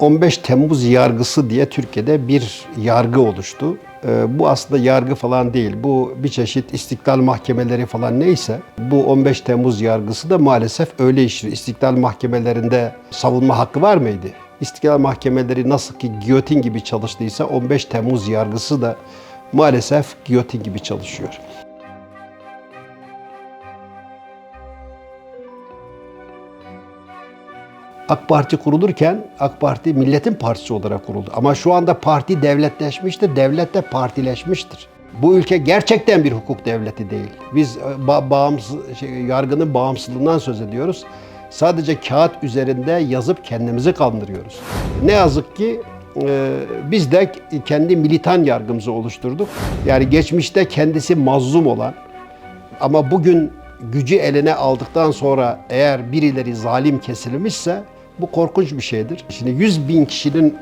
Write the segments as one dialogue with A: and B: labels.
A: ...15 Temmuz yargısı diye Türkiye'de bir yargı oluştu. Ee, Bu aslında yargı falan değil. Bu bir çeşit istiklal mahkemeleri falan neyse... ...bu 15 Temmuz yargısı da maalesef öyle işliyor. İstiklal mahkemelerinde savunma hakkı var mıydı? İstiklal mahkemeleri nasıl ki giyotin gibi çalıştıysa... ...15 Temmuz yargısı da maalesef giyotin gibi çalışıyor. AK Parti kurulurken AK Parti milletin partisi olarak kuruldu. Ama şu anda parti devletleşmiştir, devlet de partileşmiştir. Bu ülke gerçekten bir hukuk devleti değil. Biz e, ba- bağımsız, şey, yargının bağımsızlığından söz ediyoruz. Sadece kağıt üzerinde yazıp kendimizi kandırıyoruz. Ne yazık ki e, biz de kendi militan yargımızı oluşturduk. Yani geçmişte kendisi mazlum olan, ama bugün gücü eline aldıktan sonra eğer birileri zalim kesilmişse bu korkunç bir şeydir. Şimdi 100 bin kişinin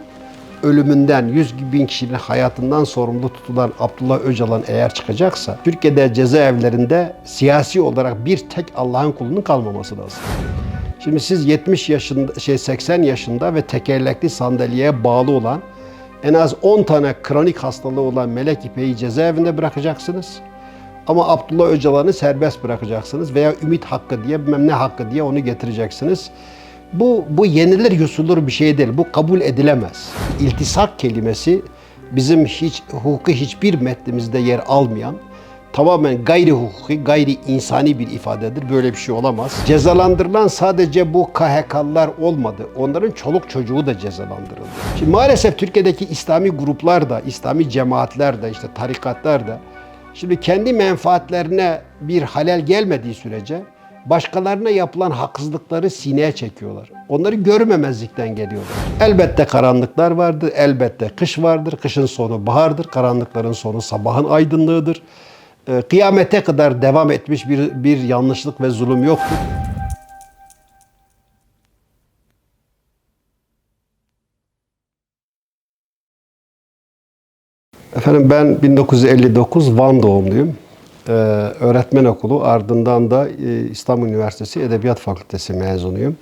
A: ölümünden, 100 bin kişinin hayatından sorumlu tutulan Abdullah Öcalan eğer çıkacaksa Türkiye'de cezaevlerinde siyasi olarak bir tek Allah'ın kulunun kalmaması lazım. Şimdi siz 70 yaşında, şey 80 yaşında ve tekerlekli sandalyeye bağlı olan en az 10 tane kronik hastalığı olan Melek İpek'i cezaevinde bırakacaksınız. Ama Abdullah Öcalan'ı serbest bırakacaksınız veya ümit hakkı diye bilmem ne hakkı diye onu getireceksiniz. Bu, bu yenilir yusulur bir şey değil. Bu kabul edilemez. İltisak kelimesi bizim hiç hukuki hiçbir metnimizde yer almayan tamamen gayri hukuki, gayri insani bir ifadedir. Böyle bir şey olamaz. Cezalandırılan sadece bu KHK'lılar olmadı. Onların çoluk çocuğu da cezalandırıldı. Şimdi maalesef Türkiye'deki İslami gruplar da, İslami cemaatler de, işte tarikatlar da Şimdi kendi menfaatlerine bir halel gelmediği sürece başkalarına yapılan haksızlıkları sineye çekiyorlar. Onları görmemezlikten geliyorlar. Elbette karanlıklar vardır, elbette kış vardır. Kışın sonu bahardır, karanlıkların sonu sabahın aydınlığıdır. Ee, Kıyamete kadar devam etmiş bir, bir yanlışlık ve zulüm yoktur. Efendim ben 1959 Van doğumluyum. Ee, öğretmen okulu ardından da e, İstanbul Üniversitesi Edebiyat Fakültesi mezunuyum.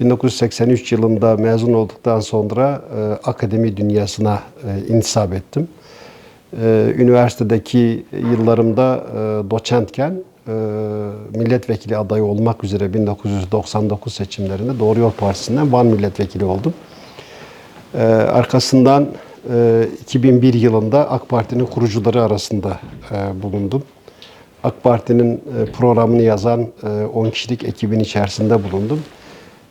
A: 1983 yılında mezun olduktan sonra e, akademi dünyasına e, intisap ettim. E, üniversitedeki yıllarımda e, doçentken e, milletvekili adayı olmak üzere 1999 seçimlerinde Doğru Yol Partisi'nden Van milletvekili oldum. Ee, arkasından e, 2001 yılında AK Parti'nin kurucuları arasında e, bulundum. AK Parti'nin e, programını yazan e, 10 kişilik ekibin içerisinde bulundum.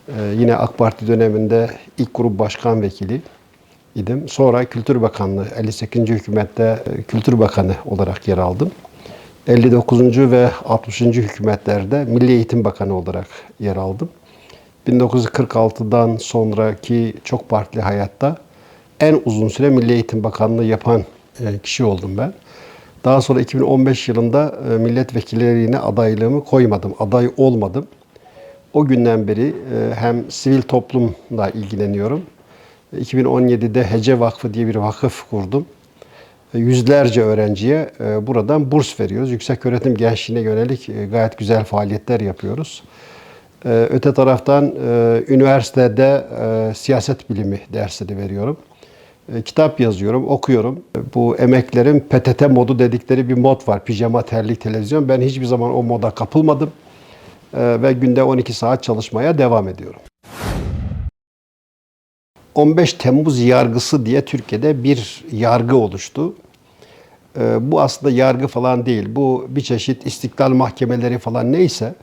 A: E, yine AK Parti döneminde ilk grup başkan vekili idim. Sonra Kültür Bakanlığı, 58. hükümette e, Kültür Bakanı olarak yer aldım. 59. ve 60. hükümetlerde Milli Eğitim Bakanı olarak yer aldım. 1946'dan sonraki çok partili hayatta en uzun süre Milli Eğitim Bakanlığı yapan e, kişi oldum ben. Daha sonra 2015 yılında e, milletvekilliğine adaylığımı koymadım, aday olmadım. O günden beri e, hem sivil toplumla ilgileniyorum. 2017'de Hece Vakfı diye bir vakıf kurdum. Yüzlerce öğrenciye buradan burs veriyoruz. Yüksek öğretim gençliğine yönelik gayet güzel faaliyetler yapıyoruz. Öte taraftan üniversitede siyaset bilimi dersleri veriyorum. E, Kitap yazıyorum, okuyorum. Bu emeklerin PTT modu dedikleri bir mod var. Pijama, terlik, televizyon. Ben hiçbir zaman o moda kapılmadım. E, Ve günde 12 saat çalışmaya devam ediyorum. 15 Temmuz yargısı diye Türkiye'de bir yargı oluştu. E, Bu aslında yargı falan değil. Bu bir çeşit istiklal mahkemeleri falan neyse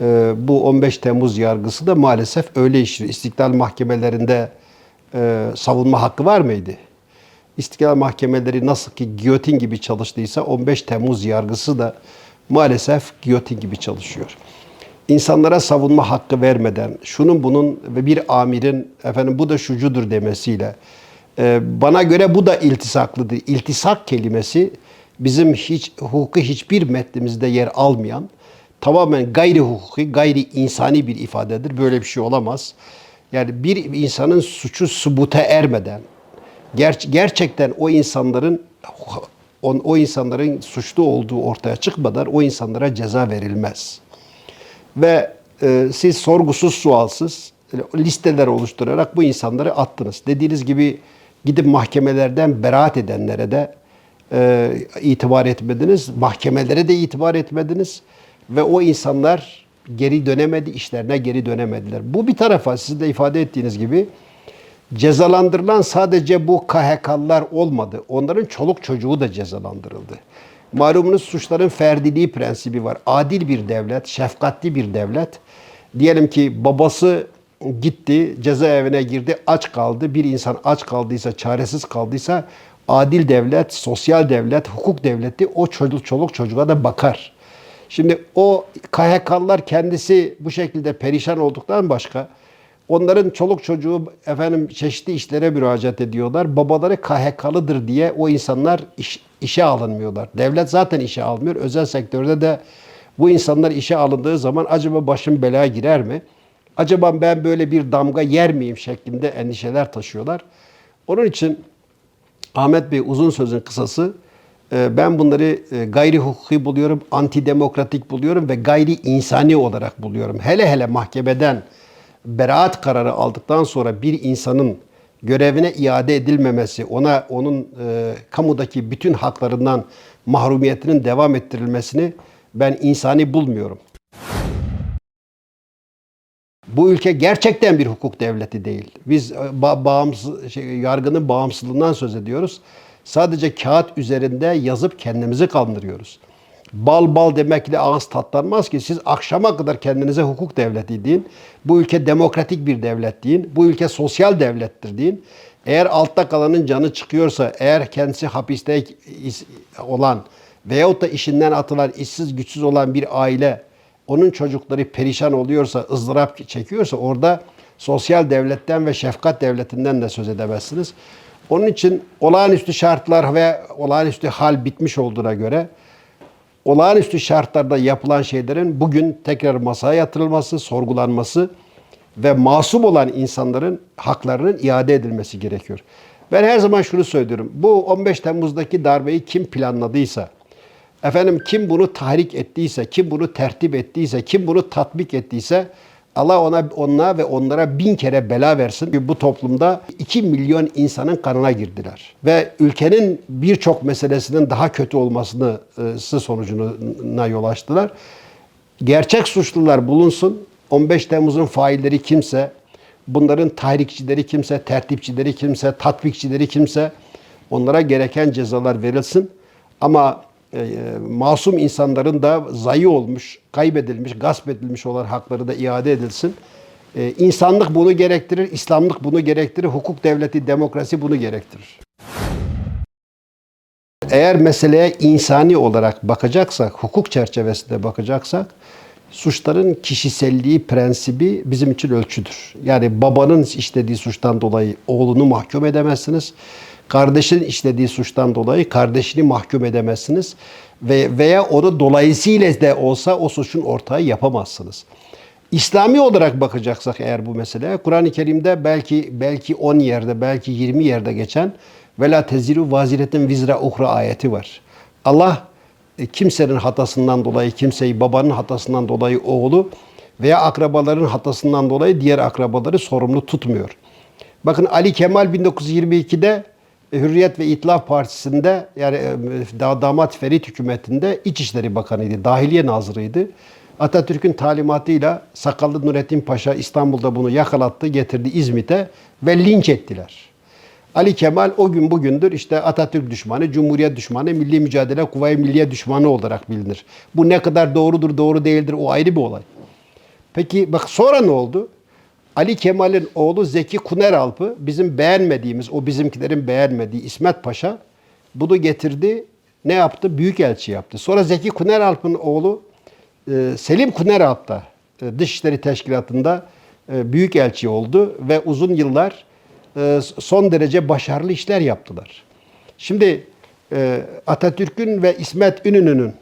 A: e, bu 15 Temmuz yargısı da maalesef öyle işliyor. İstiklal mahkemelerinde e, savunma hakkı var mıydı? İstiklal mahkemeleri nasıl ki giyotin gibi çalıştıysa 15 Temmuz yargısı da maalesef giyotin gibi çalışıyor. İnsanlara savunma hakkı vermeden, şunun bunun ve bir amirin efendim bu da şucudur demesiyle e, bana göre bu da iltisaklıdır. İltisak kelimesi bizim hiç hukuki hiçbir metnimizde yer almayan tamamen gayri hukuki, gayri insani bir ifadedir. Böyle bir şey olamaz. Yani bir insanın suçu subuta ermeden, ger- gerçekten o insanların on, o insanların suçlu olduğu ortaya çıkmadan o insanlara ceza verilmez. Ve e, siz sorgusuz sualsız e, listeler oluşturarak bu insanları attınız. Dediğiniz gibi gidip mahkemelerden beraat edenlere de e, itibar etmediniz. Mahkemelere de itibar etmediniz. Ve o insanlar geri dönemedi, işlerine geri dönemediler. Bu bir tarafa sizin de ifade ettiğiniz gibi cezalandırılan sadece bu KHK'lılar olmadı. Onların çoluk çocuğu da cezalandırıldı. Malumunuz suçların ferdiliği prensibi var. Adil bir devlet, şefkatli bir devlet. Diyelim ki babası gitti, cezaevine girdi, aç kaldı. Bir insan aç kaldıysa, çaresiz kaldıysa adil devlet, sosyal devlet, hukuk devleti o çocuk çoluk çocuğa da bakar. Şimdi o KHK'lılar kendisi bu şekilde perişan olduktan başka onların çoluk çocuğu efendim çeşitli işlere müracaat ediyorlar. Babaları KHK'lıdır diye o insanlar iş, işe alınmıyorlar. Devlet zaten işe almıyor. Özel sektörde de bu insanlar işe alındığı zaman acaba başım belaya girer mi? Acaba ben böyle bir damga yer miyim şeklinde endişeler taşıyorlar. Onun için Ahmet Bey uzun sözün kısası ben bunları e, gayri hukuki buluyorum, antidemokratik buluyorum ve gayri insani olarak buluyorum. Hele hele mahkemeden beraat kararı aldıktan sonra bir insanın görevine iade edilmemesi, ona onun e, kamudaki bütün haklarından mahrumiyetinin devam ettirilmesini ben insani bulmuyorum. Bu ülke gerçekten bir hukuk devleti değil. Biz e, ba- bağımsız şey, yargının bağımsızlığından söz ediyoruz. Sadece kağıt üzerinde yazıp kendimizi kandırıyoruz. Bal bal demekle ağız tatlanmaz ki siz akşama kadar kendinize hukuk devleti deyin. Bu ülke demokratik bir devlet deyin. Bu ülke sosyal devlettir deyin. Eğer altta kalanın canı çıkıyorsa, eğer kendisi hapiste is- olan veyahut da işinden atılan, işsiz güçsüz olan bir aile onun çocukları perişan oluyorsa, ızdırap çekiyorsa orada sosyal devletten ve şefkat devletinden de söz edemezsiniz. Onun için olağanüstü şartlar ve olağanüstü hal bitmiş olduğuna göre olağanüstü şartlarda yapılan şeylerin bugün tekrar masaya yatırılması, sorgulanması ve masum olan insanların haklarının iade edilmesi gerekiyor. Ben her zaman şunu söylüyorum. Bu 15 Temmuz'daki darbeyi kim planladıysa, efendim kim bunu tahrik ettiyse, kim bunu tertip ettiyse, kim bunu tatbik ettiyse Allah ona onlara ve onlara bin kere bela versin. Bu toplumda 2 milyon insanın kanına girdiler. Ve ülkenin birçok meselesinin daha kötü olmasını e, sonucuna yol açtılar. Gerçek suçlular bulunsun. 15 Temmuz'un failleri kimse, bunların tahrikçileri kimse, tertipçileri kimse, tatbikçileri kimse onlara gereken cezalar verilsin. Ama masum insanların da zayi olmuş, kaybedilmiş, gasp edilmiş olan hakları da iade edilsin. E, insanlık bunu gerektirir, İslamlık bunu gerektirir, hukuk devleti, demokrasi bunu gerektirir. Eğer meseleye insani olarak bakacaksak, hukuk çerçevesinde bakacaksak, suçların kişiselliği prensibi bizim için ölçüdür. Yani babanın işlediği suçtan dolayı oğlunu mahkum edemezsiniz. Kardeşin işlediği suçtan dolayı kardeşini mahkum edemezsiniz. Ve veya onu dolayısıyla de olsa o suçun ortağı yapamazsınız. İslami olarak bakacaksak eğer bu meseleye Kur'an-ı Kerim'de belki belki 10 yerde belki 20 yerde geçen ve la teziru vaziretin vizra uhra ayeti var. Allah e, kimsenin hatasından dolayı kimseyi babanın hatasından dolayı oğlu veya akrabaların hatasından dolayı diğer akrabaları sorumlu tutmuyor. Bakın Ali Kemal 1922'de e, Hürriyet ve İtilaf Partisi'nde yani e, damat Ferit hükümetinde İçişleri Bakanıydı, Dahiliye Nazırıydı. Atatürk'ün talimatıyla Sakallı Nurettin Paşa İstanbul'da bunu yakalattı, getirdi İzmit'e ve linç ettiler. Ali Kemal o gün bugündür işte Atatürk düşmanı, Cumhuriyet düşmanı, Milli Mücadele Kuvayi Milliye düşmanı olarak bilinir. Bu ne kadar doğrudur, doğru değildir o ayrı bir olay. Peki bak sonra ne oldu? Ali Kemal'in oğlu Zeki Kuneralp'ı bizim beğenmediğimiz, o bizimkilerin beğenmediği İsmet Paşa bunu getirdi. Ne yaptı? Büyükelçi yaptı. Sonra Zeki Kuneralp'ın oğlu e, Selim Kuneralp da e, Dışişleri Teşkilatı'nda e, büyükelçi oldu ve uzun yıllar son derece başarılı işler yaptılar. Şimdi Atatürk'ün ve İsmet İnönü'nün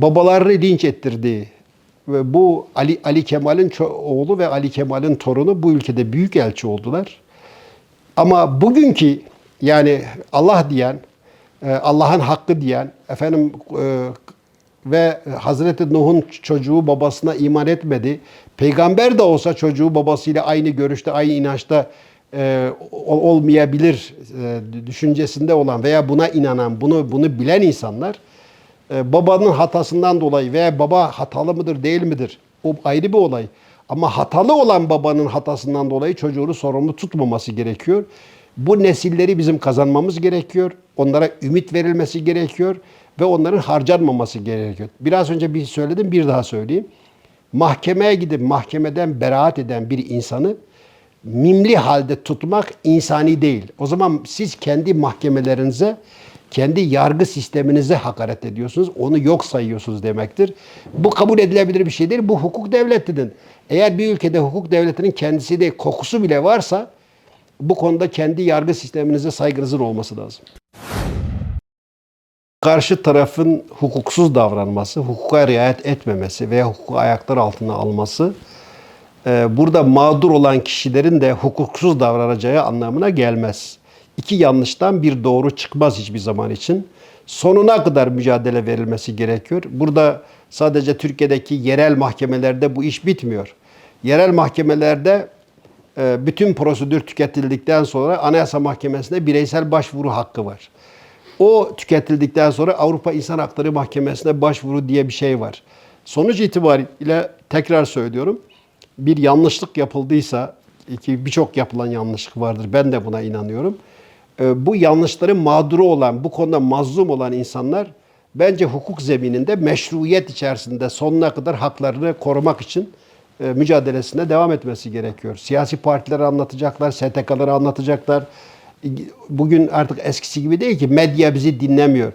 A: babalarını linç ettirdiği ve bu Ali Ali Kemal'in oğlu ve Ali Kemal'in torunu bu ülkede büyük elçi oldular. Ama bugünkü yani Allah diyen e, Allah'ın hakkı diyen, efendim e, ve Hazreti Nuh'un çocuğu babasına iman etmedi. Peygamber de olsa çocuğu babasıyla aynı görüşte, aynı inançta e, ol- olmayabilir e, düşüncesinde olan veya buna inanan, bunu bunu bilen insanlar e, babanın hatasından dolayı veya baba hatalı mıdır değil midir? O ayrı bir olay. Ama hatalı olan babanın hatasından dolayı çocuğunu sorumlu tutmaması gerekiyor. Bu nesilleri bizim kazanmamız gerekiyor. Onlara ümit verilmesi gerekiyor ve onların harcanmaması gerekiyor. Biraz önce bir söyledim, bir daha söyleyeyim. Mahkemeye gidip mahkemeden beraat eden bir insanı mimli halde tutmak insani değil. O zaman siz kendi mahkemelerinize, kendi yargı sisteminize hakaret ediyorsunuz. Onu yok sayıyorsunuz demektir. Bu kabul edilebilir bir şey değil. Bu hukuk devletidir. Eğer bir ülkede hukuk devletinin kendisi de kokusu bile varsa bu konuda kendi yargı sisteminize saygınızın olması lazım. Karşı tarafın hukuksuz davranması, hukuka riayet etmemesi veya hukuku ayaklar altına alması e, burada mağdur olan kişilerin de hukuksuz davranacağı anlamına gelmez. İki yanlıştan bir doğru çıkmaz hiçbir zaman için. Sonuna kadar mücadele verilmesi gerekiyor. Burada sadece Türkiye'deki yerel mahkemelerde bu iş bitmiyor. Yerel mahkemelerde e, bütün prosedür tüketildikten sonra Anayasa Mahkemesi'ne bireysel başvuru hakkı var. O tüketildikten sonra Avrupa İnsan Hakları Mahkemesi'ne başvuru diye bir şey var. Sonuç itibariyle tekrar söylüyorum. Bir yanlışlık yapıldıysa ki birçok yapılan yanlışlık vardır. Ben de buna inanıyorum. Ee, Bu yanlışların mağduru olan, bu konuda mazlum olan insanlar bence hukuk zemininde meşruiyet içerisinde sonuna kadar haklarını korumak için e, mücadelesine devam etmesi gerekiyor. Siyasi partileri anlatacaklar, STK'ları anlatacaklar. Bugün artık eskisi gibi değil ki medya bizi dinlemiyor.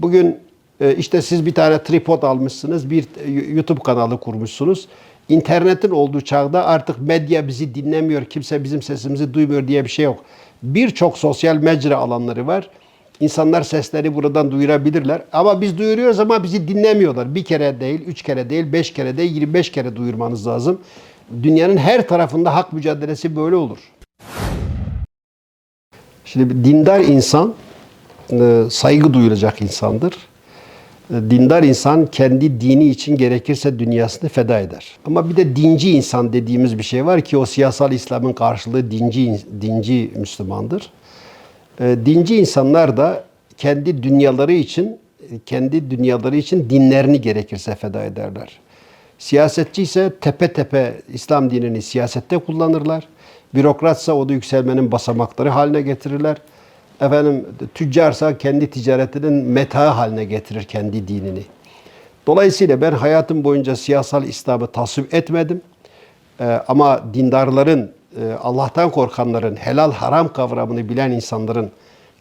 A: Bugün e, işte siz bir tane tripod almışsınız, bir YouTube kanalı kurmuşsunuz. İnternetin olduğu çağda artık medya bizi dinlemiyor, kimse bizim sesimizi duymuyor diye bir şey yok. Birçok sosyal mecra alanları var. İnsanlar sesleri buradan duyurabilirler. Ama biz duyuruyoruz ama bizi dinlemiyorlar. Bir kere değil, üç kere değil, beş kere değil, 25 kere duyurmanız lazım. Dünyanın her tarafında hak mücadelesi böyle olur. Şimdi dindar insan e, saygı duyulacak insandır. Dindar insan kendi dini için gerekirse dünyasını feda eder. Ama bir de dinci insan dediğimiz bir şey var ki o siyasal İslam'ın karşılığı dinci dinci Müslümandır. E, Dinci insanlar da kendi dünyaları için kendi dünyaları için dinlerini gerekirse feda ederler. Siyasetçi ise tepe tepe İslam dinini siyasette kullanırlar. Bürokratsa onu yükselmenin basamakları haline getirirler. Efendim tüccarsa kendi ticaretinin meta haline getirir kendi dinini. Dolayısıyla ben hayatım boyunca siyasal İslam'ı tasvip etmedim. Ee, ama dindarların, e, Allah'tan korkanların, helal haram kavramını bilen insanların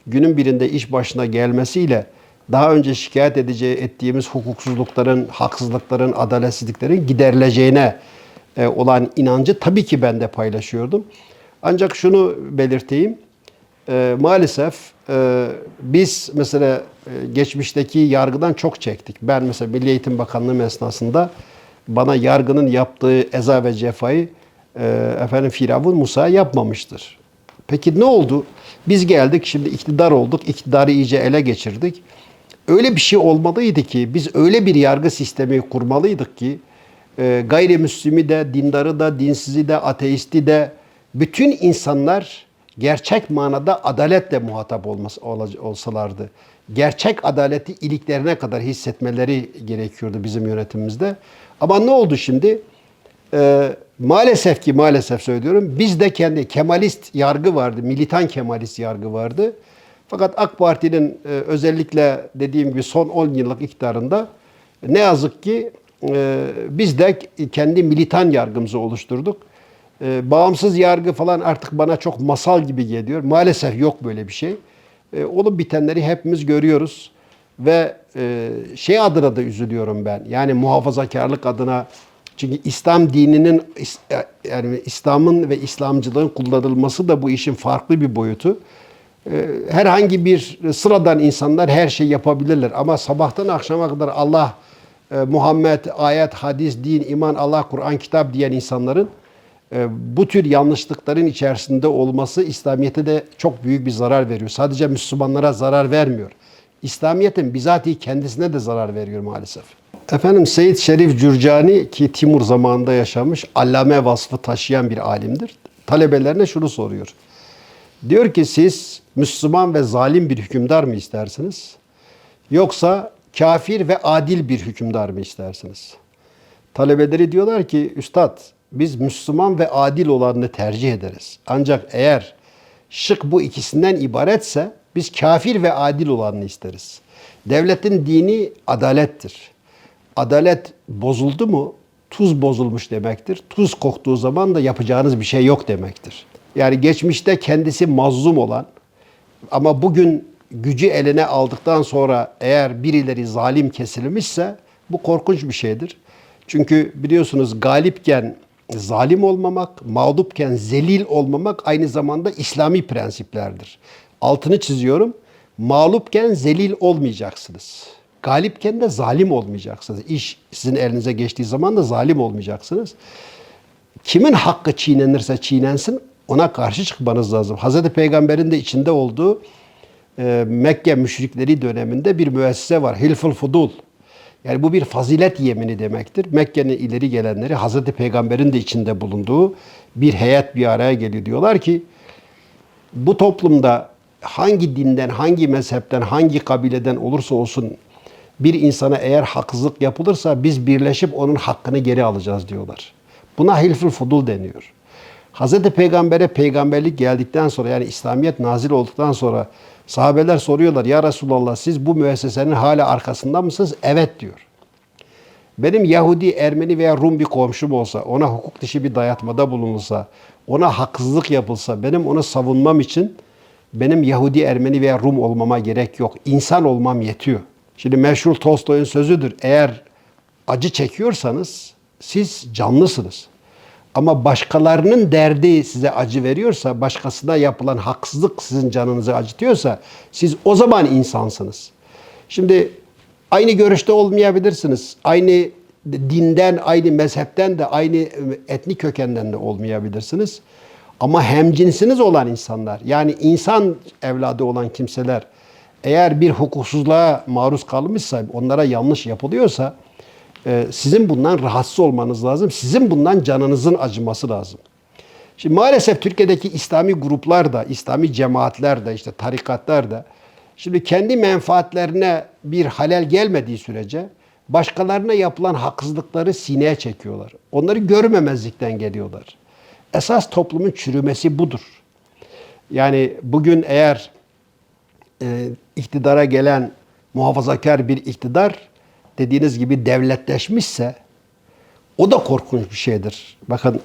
A: günün birinde iş başına gelmesiyle daha önce şikayet edeceği ettiğimiz hukuksuzlukların, haksızlıkların, adaletsizliklerin giderileceğine e, olan inancı tabii ki ben de paylaşıyordum. Ancak şunu belirteyim. E, maalesef e, biz mesela e, geçmişteki yargıdan çok çektik. Ben mesela Milli Eğitim Bakanlığı esnasında bana yargının yaptığı eza ve cefayı e, efendim Firavun Musa yapmamıştır. Peki ne oldu? Biz geldik şimdi iktidar olduk. iktidarı iyice ele geçirdik. Öyle bir şey olmalıydı ki biz öyle bir yargı sistemi kurmalıydık ki e, gayrimüslimi de, dindarı da, dinsizi de, ateisti de bütün insanlar gerçek manada adaletle muhatap olması, olsalardı. Gerçek adaleti iliklerine kadar hissetmeleri gerekiyordu bizim yönetimimizde. Ama ne oldu şimdi? Ee, maalesef ki maalesef söylüyorum bizde kendi Kemalist yargı vardı, militan Kemalist yargı vardı. Fakat AK Parti'nin e, özellikle dediğim gibi son 10 yıllık iktidarında ne yazık ki e, biz de kendi militan yargımızı oluşturduk. E, bağımsız yargı falan artık bana çok masal gibi geliyor. Maalesef yok böyle bir şey. E, olup bitenleri hepimiz görüyoruz ve e, şey adına da üzülüyorum ben. Yani muhafazakarlık adına çünkü İslam dininin is- yani İslam'ın ve İslamcılığın kullanılması da bu işin farklı bir boyutu. Ee, Herhangi bir sıradan insanlar her şeyi yapabilirler ama sabahtan akşama kadar Allah, e, Muhammed, ayet, hadis, din, iman, Allah, Kur'an, kitap diyen insanların e, bu tür yanlışlıkların içerisinde olması İslamiyet'e de çok büyük bir zarar veriyor. Sadece Müslümanlara zarar vermiyor. İslamiyet'in bizatihi kendisine de zarar veriyor maalesef. Efendim Seyyid Şerif Cürcani ki Timur zamanında yaşamış allame vasfı taşıyan bir alimdir. Talebelerine şunu soruyor. Diyor ki siz Müslüman ve zalim bir hükümdar mı istersiniz? Yoksa kafir ve adil bir hükümdar mı istersiniz? Talebeleri diyorlar ki üstad biz Müslüman ve adil olanını tercih ederiz. Ancak eğer şık bu ikisinden ibaretse biz kafir ve adil olanını isteriz. Devletin dini adalettir. Adalet bozuldu mu tuz bozulmuş demektir. Tuz koktuğu zaman da yapacağınız bir şey yok demektir. Yani geçmişte kendisi mazlum olan ama bugün gücü eline aldıktan sonra eğer birileri zalim kesilmişse bu korkunç bir şeydir. Çünkü biliyorsunuz galipken zalim olmamak, mağlupken zelil olmamak aynı zamanda İslami prensiplerdir. Altını çiziyorum. Mağlupken zelil olmayacaksınız. Galipken de zalim olmayacaksınız. İş sizin elinize geçtiği zaman da zalim olmayacaksınız. Kimin hakkı çiğnenirse çiğnensin ona karşı çıkmanız lazım. Hazreti Peygamber'in de içinde olduğu e, Mekke müşrikleri döneminde bir müessese var. Hilful Fudul. Yani bu bir fazilet yemini demektir. Mekke'nin ileri gelenleri Hazreti Peygamber'in de içinde bulunduğu bir heyet bir araya geliyor. Diyorlar ki bu toplumda hangi dinden, hangi mezhepten, hangi kabileden olursa olsun bir insana eğer haksızlık yapılırsa biz birleşip onun hakkını geri alacağız diyorlar. Buna hilful fudul deniyor. Hazreti Peygamber'e peygamberlik geldikten sonra yani İslamiyet nazil olduktan sonra sahabeler soruyorlar ya Resulallah siz bu müessesenin hala arkasında mısınız? Evet diyor. Benim Yahudi, Ermeni veya Rum bir komşum olsa, ona hukuk dışı bir dayatmada bulunulsa, ona haksızlık yapılsa, benim onu savunmam için benim Yahudi, Ermeni veya Rum olmama gerek yok. İnsan olmam yetiyor. Şimdi meşhur Tolstoy'un sözüdür. Eğer acı çekiyorsanız siz canlısınız. Ama başkalarının derdi size acı veriyorsa, başkasına yapılan haksızlık sizin canınızı acıtıyorsa siz o zaman insansınız. Şimdi aynı görüşte olmayabilirsiniz. Aynı dinden, aynı mezhepten de, aynı etnik kökenden de olmayabilirsiniz. Ama hemcinsiniz olan insanlar, yani insan evladı olan kimseler eğer bir hukuksuzluğa maruz kalmışsa, onlara yanlış yapılıyorsa e, sizin bundan rahatsız olmanız lazım. Sizin bundan canınızın acıması lazım. Şimdi maalesef Türkiye'deki İslami gruplar da, İslami cemaatler de, işte tarikatlar da şimdi kendi menfaatlerine bir halel gelmediği sürece başkalarına yapılan haksızlıkları sineye çekiyorlar. Onları görmemezlikten geliyorlar. Esas toplumun çürümesi budur. Yani bugün eğer e, iktidara gelen muhafazakar bir iktidar dediğiniz gibi devletleşmişse o da korkunç bir şeydir. Bakın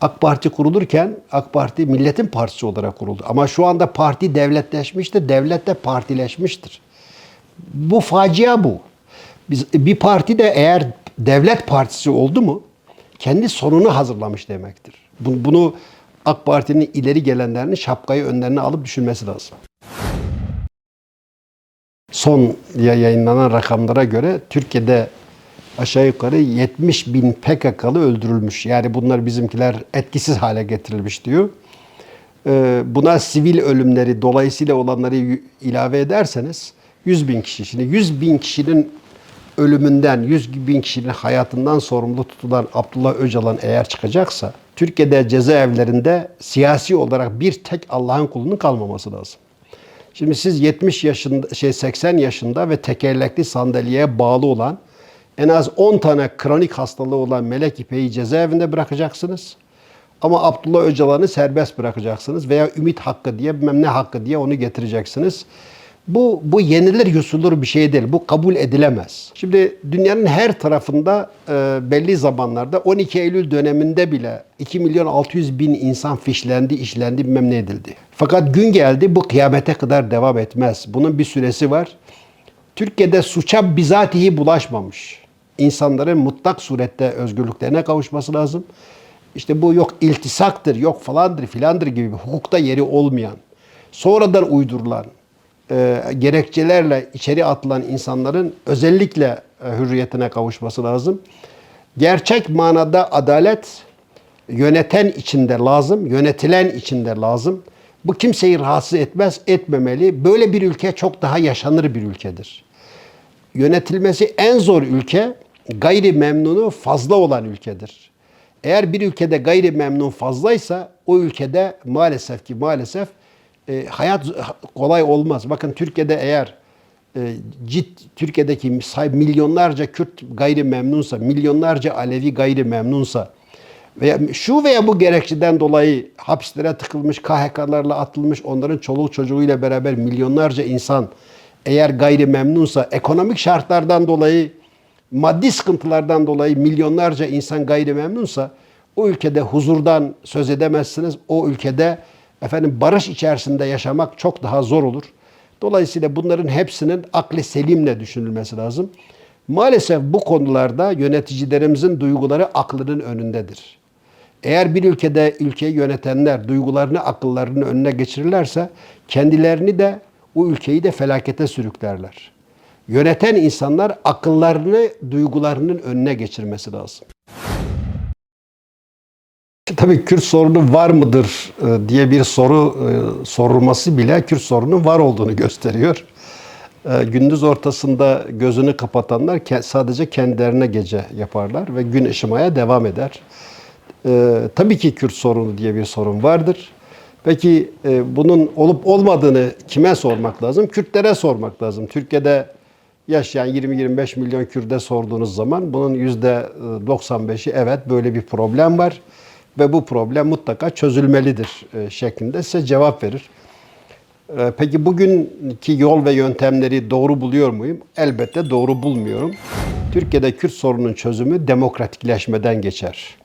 A: AK Parti kurulurken AK Parti milletin partisi olarak kuruldu. Ama şu anda parti devletleşmiştir, devlet de partileşmiştir. Bu facia bu. Biz, bir parti de eğer devlet partisi oldu mu kendi sonunu hazırlamış demektir. Bunu, AK Parti'nin ileri gelenlerinin şapkayı önlerine alıp düşünmesi lazım. Son yayınlanan rakamlara göre Türkiye'de aşağı yukarı 70 bin PKK'lı öldürülmüş. Yani bunlar bizimkiler etkisiz hale getirilmiş diyor. Ee, buna sivil ölümleri dolayısıyla olanları ilave ederseniz 100 bin kişi. Şimdi 100 bin kişinin ölümünden, 100 bin kişinin hayatından sorumlu tutulan Abdullah Öcalan eğer çıkacaksa Türkiye'de cezaevlerinde siyasi olarak bir tek Allah'ın kulunun kalmaması lazım. Şimdi siz 70 yaşında, şey 80 yaşında ve tekerlekli sandalyeye bağlı olan en az 10 tane kronik hastalığı olan Melek İpek'i cezaevinde bırakacaksınız. Ama Abdullah Öcalan'ı serbest bırakacaksınız veya ümit hakkı diye bilmem ne hakkı diye onu getireceksiniz. Bu, bu yenilir yusulur bir şey değil. Bu kabul edilemez. Şimdi dünyanın her tarafında e, belli zamanlarda 12 Eylül döneminde bile 2 milyon 600 bin insan fişlendi, işlendi, bilmem ne edildi. Fakat gün geldi bu kıyamete kadar devam etmez. Bunun bir süresi var. Türkiye'de suça bizatihi bulaşmamış. İnsanların mutlak surette özgürlüklerine kavuşması lazım. İşte bu yok iltisaktır, yok falandır filandır gibi hukukta yeri olmayan, sonradan uydurulan, e, gerekçelerle içeri atılan insanların özellikle e, hürriyetine kavuşması lazım. Gerçek manada adalet yöneten içinde lazım, yönetilen içinde lazım. Bu kimseyi rahatsız etmez, etmemeli. Böyle bir ülke çok daha yaşanır bir ülkedir. Yönetilmesi en zor ülke gayri memnunu fazla olan ülkedir. Eğer bir ülkede gayri memnun fazlaysa o ülkede maalesef ki maalesef e, hayat kolay olmaz. Bakın Türkiye'de eğer e, cid Türkiye'deki say- milyonlarca Kürt gayri memnunsa, milyonlarca Alevi gayri memnunsa veya şu veya bu gerekçeden dolayı hapislere tıkılmış, KHK'larla atılmış, onların çoluğu çocuğuyla beraber milyonlarca insan eğer gayri memnunsa, ekonomik şartlardan dolayı, maddi sıkıntılardan dolayı milyonlarca insan gayri memnunsa o ülkede huzurdan söz edemezsiniz. O ülkede efendim barış içerisinde yaşamak çok daha zor olur. Dolayısıyla bunların hepsinin akli selimle düşünülmesi lazım. Maalesef bu konularda yöneticilerimizin duyguları aklının önündedir. Eğer bir ülkede ülkeyi yönetenler duygularını akıllarının önüne geçirirlerse kendilerini de o ülkeyi de felakete sürüklerler. Yöneten insanlar akıllarını duygularının önüne geçirmesi lazım. Tabii Kürt sorunu var mıdır e, diye bir soru e, sorulması bile Kürt sorunun var olduğunu gösteriyor. E, Gündüz ortasında gözünü kapatanlar sadece kendilerine gece yaparlar ve gün ışımaya devam eder. Tabii ki Kürt sorunu diye bir sorun vardır. Peki bunun olup olmadığını kime sormak lazım? Kürtlere sormak lazım. Türkiye'de yaşayan 20-25 milyon Kürt'e sorduğunuz zaman bunun %95'i evet böyle bir problem var ve bu problem mutlaka çözülmelidir e, şeklinde size cevap verir. E, Peki bugünkü yol ve yöntemleri doğru buluyor muyum? Elbette doğru bulmuyorum. Türkiye'de Kürt sorunun çözümü demokratikleşmeden geçer.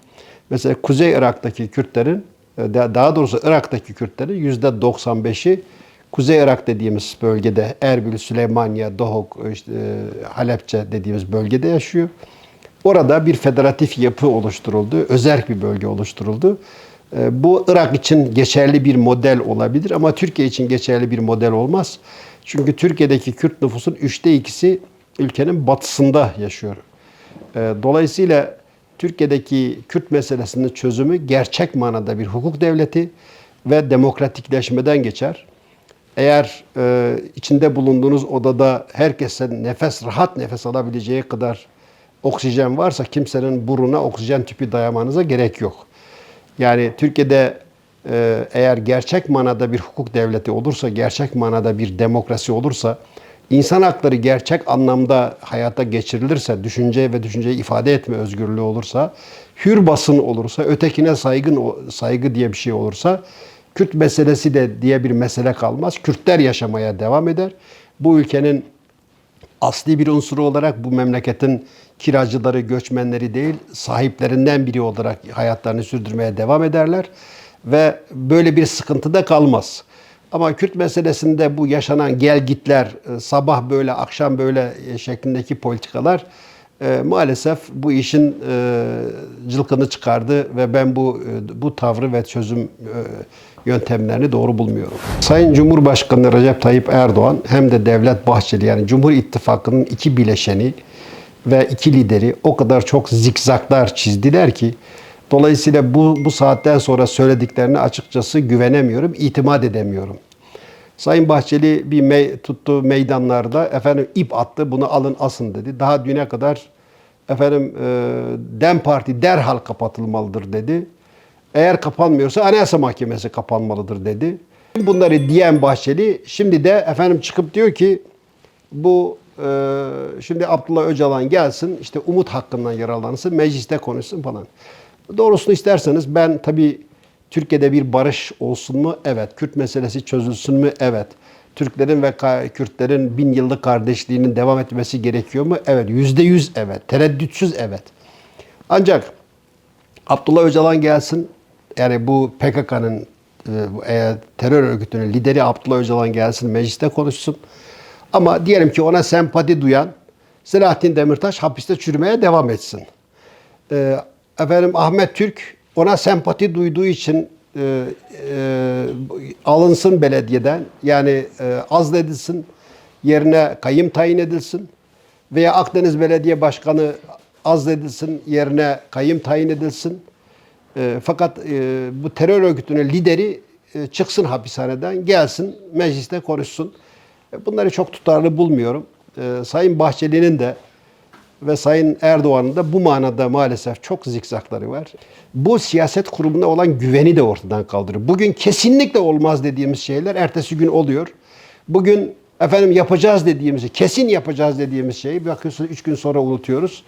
A: Mesela Kuzey Irak'taki Kürtlerin, e, daha doğrusu Irak'taki Kürtlerin %95'i Kuzey Irak dediğimiz bölgede Erbil, Süleymaniye, Dohuk, işte, Halepçe dediğimiz bölgede yaşıyor. Orada bir federatif yapı oluşturuldu, özerk bir bölge oluşturuldu. E, Bu Irak için geçerli bir model olabilir ama Türkiye için geçerli bir model olmaz. Çünkü Türkiye'deki Kürt nüfusun üçte ikisi ülkenin batısında yaşıyor. E, Dolayısıyla Türkiye'deki Kürt meselesinin çözümü gerçek manada bir hukuk devleti ve demokratikleşmeden geçer. Eğer e, içinde bulunduğunuz odada herkesin nefes rahat nefes alabileceği kadar oksijen varsa kimsenin burnuna oksijen tüpü dayamanıza gerek yok. Yani Türkiye'de e, eğer gerçek manada bir hukuk devleti olursa, gerçek manada bir demokrasi olursa, insan hakları gerçek anlamda hayata geçirilirse, düşünce ve düşünceyi ifade etme özgürlüğü olursa, hür basın olursa, ötekine saygın saygı diye bir şey olursa, Kürt meselesi de diye bir mesele kalmaz. Kürtler yaşamaya devam eder. Bu ülkenin asli bir unsuru olarak bu memleketin kiracıları, göçmenleri değil, sahiplerinden biri olarak hayatlarını sürdürmeye devam ederler ve böyle bir sıkıntı da kalmaz. Ama Kürt meselesinde bu yaşanan gelgitler, e, sabah böyle, akşam böyle e, şeklindeki politikalar e, maalesef bu işin e, cılkını çıkardı ve ben bu bu tavrı ve çözüm yöntemlerini doğru bulmuyorum. Sayın Cumhurbaşkanı Recep Tayyip Erdoğan hem de Devlet Bahçeli yani Cumhur İttifakı'nın iki bileşeni ve iki lideri o kadar çok zikzaklar çizdiler ki dolayısıyla bu bu saatten sonra söylediklerine açıkçası güvenemiyorum, itimat edemiyorum. Sayın Bahçeli bir me tuttu meydanlarda efendim ip attı bunu alın asın dedi. Daha düne kadar efendim e, Dem Parti derhal kapatılmalıdır dedi. Eğer kapanmıyorsa Anayasa Mahkemesi kapanmalıdır dedi. Bunları diyen Bahçeli şimdi de efendim çıkıp diyor ki bu e, şimdi Abdullah Öcalan gelsin işte umut hakkından yararlansın mecliste konuşsun falan. Doğrusunu isterseniz ben tabii Türkiye'de bir barış olsun mu? Evet. Kürt meselesi çözülsün mü? Evet. Türklerin ve Kürtlerin bin yıllık kardeşliğinin devam etmesi gerekiyor mu? Evet. Yüzde yüz evet. Tereddütsüz evet. Ancak Abdullah Öcalan gelsin. Yani bu PKK'nın e, terör örgütünün lideri Abdullah Öcalan gelsin mecliste konuşsun. Ama diyelim ki ona sempati duyan Selahattin Demirtaş hapiste çürümeye devam etsin. E, efendim Ahmet Türk ona sempati duyduğu için e, e, alınsın belediyeden yani e, azledilsin yerine kayım tayin edilsin veya Akdeniz Belediye Başkanı azledilsin yerine kayım tayin edilsin. E, fakat e, bu terör örgütünün lideri e, çıksın hapishaneden, gelsin mecliste konuşsun. E, Bunları çok tutarlı bulmuyorum. E, Sayın Bahçeli'nin de ve Sayın Erdoğan'ın da bu manada maalesef çok zikzakları var. Bu siyaset kurumuna olan güveni de ortadan kaldırıyor. Bugün kesinlikle olmaz dediğimiz şeyler ertesi gün oluyor. Bugün efendim yapacağız dediğimiz, şey, kesin yapacağız dediğimiz şeyi bakıyorsunuz üç gün sonra unutuyoruz.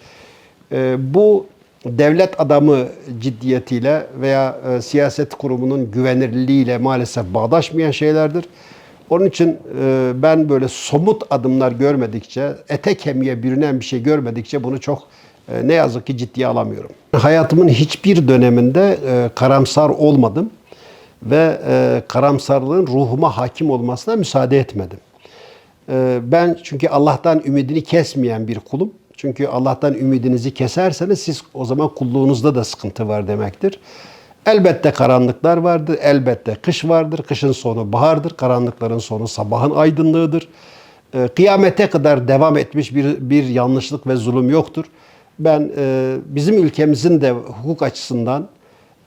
A: Ee, bu devlet adamı ciddiyetiyle veya e, siyaset kurumunun güvenirliğiyle maalesef bağdaşmayan şeylerdir. Onun için e, ben böyle somut adımlar görmedikçe, ete kemiğe bürünen bir şey görmedikçe bunu çok e, ne yazık ki ciddiye alamıyorum. Hayatımın hiçbir döneminde e, karamsar olmadım ve karamsarlığın ruhuma hakim olmasına müsaade etmedim. Ben çünkü Allah'tan ümidini kesmeyen bir kulum. Çünkü Allah'tan ümidinizi keserseniz siz o zaman kulluğunuzda da sıkıntı var demektir. Elbette karanlıklar vardır, elbette kış vardır. Kışın sonu bahardır, karanlıkların sonu sabahın aydınlığıdır. Ee, Kıyamete kadar devam etmiş bir, bir yanlışlık ve zulüm yoktur. Ben e, bizim ülkemizin de hukuk açısından,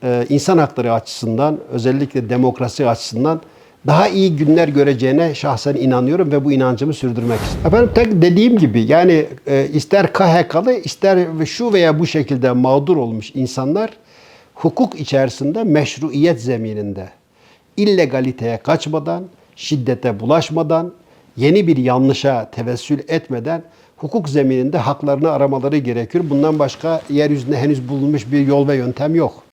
A: e, insan hakları açısından, özellikle demokrasi açısından daha iyi günler göreceğine şahsen inanıyorum ve bu inancımı sürdürmek istiyorum. Efendim tek dediğim gibi yani e, ister KHK'lı ister şu veya bu şekilde mağdur olmuş insanlar hukuk içerisinde meşruiyet zemininde illegaliteye kaçmadan, şiddete bulaşmadan, yeni bir yanlışa tevessül etmeden hukuk zemininde haklarını aramaları gerekiyor. Bundan başka yeryüzünde henüz bulunmuş bir yol ve yöntem yok.